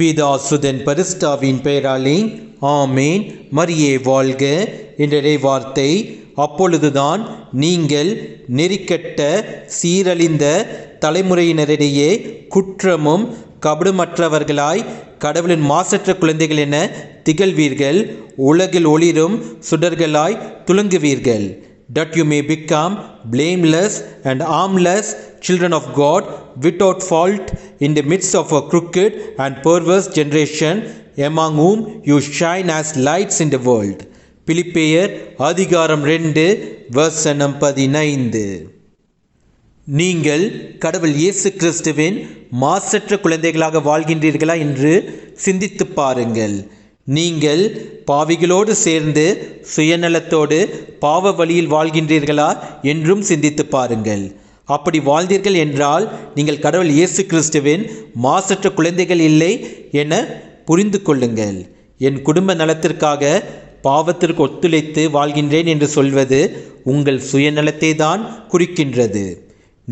பிதாசுதன் பரிஸ்டாவின் பெயராலே ஆமேன். மரியே வாழ்க. என்ற வார்த்தை அப்பொழுதுதான் நீங்கள் நெறிக்கட்ட சீரழிந்த தலைமுறையினரிடையே குற்றமும் கபடுமற்றவர்களாய் கடவுளின் மாசற்ற குழந்தைகள் என திகழ்வீர்கள். உலகில் ஒளிரும் சுடர்களாய் துலங்குவீர்கள். That you may become blameless and harmless children of God without fault in the midst of a crooked and perverse generation among whom you shine as lights in the world. பிலிப்பேயர் அதிகாரம் ரெண்டு வசனம் பதினைந்து நீங்கள் கடவுள் இயேசு கிறிஸ்துவின் மாசற்ற குழந்தைகளாக வாழ்கின்றீர்களா என்று சிந்தித்து பாருங்கள் நீங்கள் பாவிகளோடு சேர்ந்து சுயநலத்தோடு பாவ வழியில் வாழ்கின்றீர்களா என்றும் சிந்தித்து பாருங்கள். அப்படி வாழ்ந்தீர்கள் என்றால் நீங்கள் கடவுள் இயேசு கிறிஸ்துவின் மாசற்ற குழந்தைகள் இல்லை என புரிந்து கொள்ளுங்கள். என் குடும்ப நலத்திற்காக பாவத்திற்கு ஒத்துழைத்து வாழ்கின்றேன் என்று சொல்வது உங்கள் சுயநலத்தை தான் குறிக்கின்றது.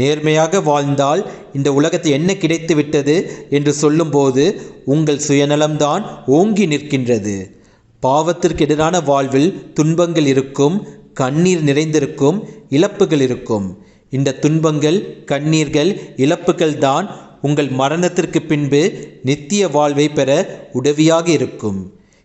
நேர்மையாக வாழ்ந்தால் இந்த உலகத்தை என்ன கிடைத்து விட்டது என்று சொல்லும்போது உங்கள் சுயநலம்தான் ஓங்கி நிற்கின்றது. பாவத்திற்கு எதிரான வாழ்வில் துன்பங்கள் இருக்கும் கண்ணீர் நிறைந்திருக்கும் இழப்புகள் இருக்கும். இந்த துன்பங்கள் கண்ணீர்கள் இழப்புகள் தான் உங்கள் மரணத்திற்கு பின்பு நித்திய வாழ்வை பெற உதவியாக இருக்கும்.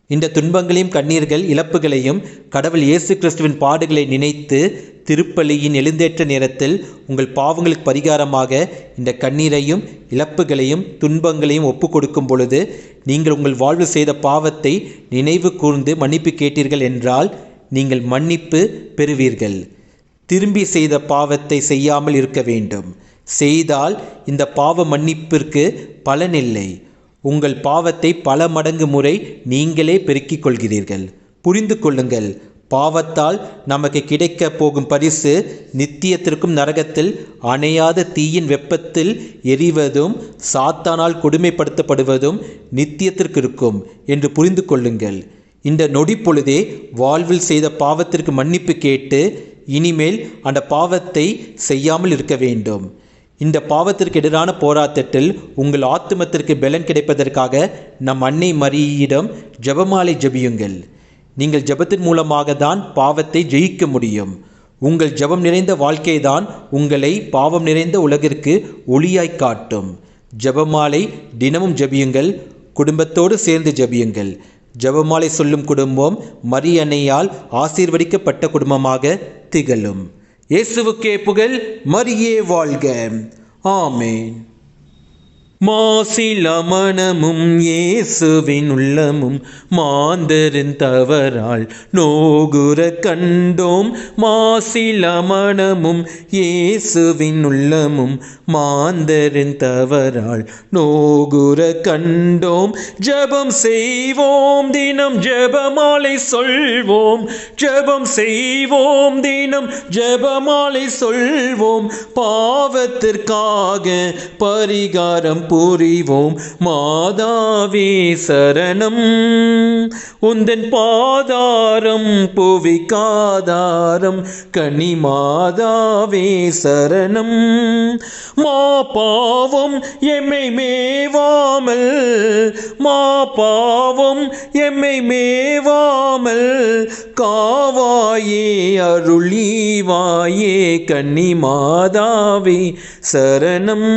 இந்த துன்பங்களையும் கண்ணீர்கள் இழப்புகளையும் கடவுள் இயேசு கிறிஸ்துவின் பாடுகளை நினைத்து திருப்பலியின் எழுந்தேற்ற நேரத்தில் உங்கள் பாவங்களுக்கு பரிகாரமாக இந்த கண்ணீரையும் இழப்புகளையும் துன்பங்களையும் ஒப்பு கொடுக்கும் பொழுது நீங்கள் உங்கள் வாழ்வு செய்த பாவத்தை நினைவு கூர்ந்து மன்னிப்பு கேட்டீர்கள் என்றால் நீங்கள் மன்னிப்பு பெறுவீர்கள். திரும்பி செய்த பாவத்தை செய்யாமல் இருக்க வேண்டும். செய்தால் இந்த பாவ மன்னிப்பிற்கு பலனில்லை உங்கள் பாவத்தை பல மடங்கு முறை நீங்களே பெருக்கிக் கொள்கிறீர்கள். புரிந்து கொள்ளுங்கள். பாவத்தால் நமக்கு கிடைக்க போகும் பரிசு நித்தியத்திற்கும் நரகத்தில் அணையாத தீயின் வெப்பத்தில் எரிவதும் சாத்தானால் கொடுமைப்படுத்தப்படுவதும் நித்தியத்திற்கு இருக்கும் என்று புரிந்து கொள்ளுங்கள். இந்த நொடி பொழுதே வாழ்வில் செய்த பாவத்திற்கு மன்னிப்பு கேட்டு இனிமேல் அந்த பாவத்தை செய்யாமல் இருக்க வேண்டும். இந்த பாவத்திற்கு எதிரான போராட்டத்தில் உங்கள் ஆத்துமத்திற்கு பலன் கிடைப்பதற்காக நம் அன்னை மரியிடம் ஜெபமாலை ஜெபியுங்கள். நீங்கள் ஜெபத்தின் மூலமாக தான் பாவத்தை ஜெயிக்க முடியும். உங்கள் ஜெபம் நிறைந்த வாழ்க்கை தான் உங்களை பாவம் நிறைந்த உலகிற்கு ஒளியாய் காட்டும். ஜெபமாலை தினமும் ஜெபியுங்கள். குடும்பத்தோடு சேர்ந்து ஜெபியுங்கள். ஜெபமாலை சொல்லும் குடும்பம் மரியன்னையால் ஆசீர்வதிக்கப்பட்ட குடும்பமாக திகழும். இயேசுவுக்கே புகழ் மரியே வாழ்க. ஆமேன். மாசில் மனமும் இயேசுவின் உள்ளமும் மாந்தரின் தவறால் நோகுற கண்டோம். மாசில் மனமும் இயேசுவின் உள்ளமும் மாந்தரின் தவறால் நோகுற கண்டோம். ஜெபம் செய்வோம் தினம் ஜெபமாலை சொல்வோம். ஜெபம் செய்வோம் தினம் ஜெபமாலை சொல்வோம். பாவத்திற்காக பரிகாரம் புரிவோம். மாதாவே சரணம். உந்தன் பாதாரம் புவிக்காதாரம். கனி மாதாவே சரணம். மா பாவம் எம்மை மேவாமல். மா பாவம் எம்மை மேவாமல். காவாயே அருளிவாயே. கன்னி மாதாவே சரணம்.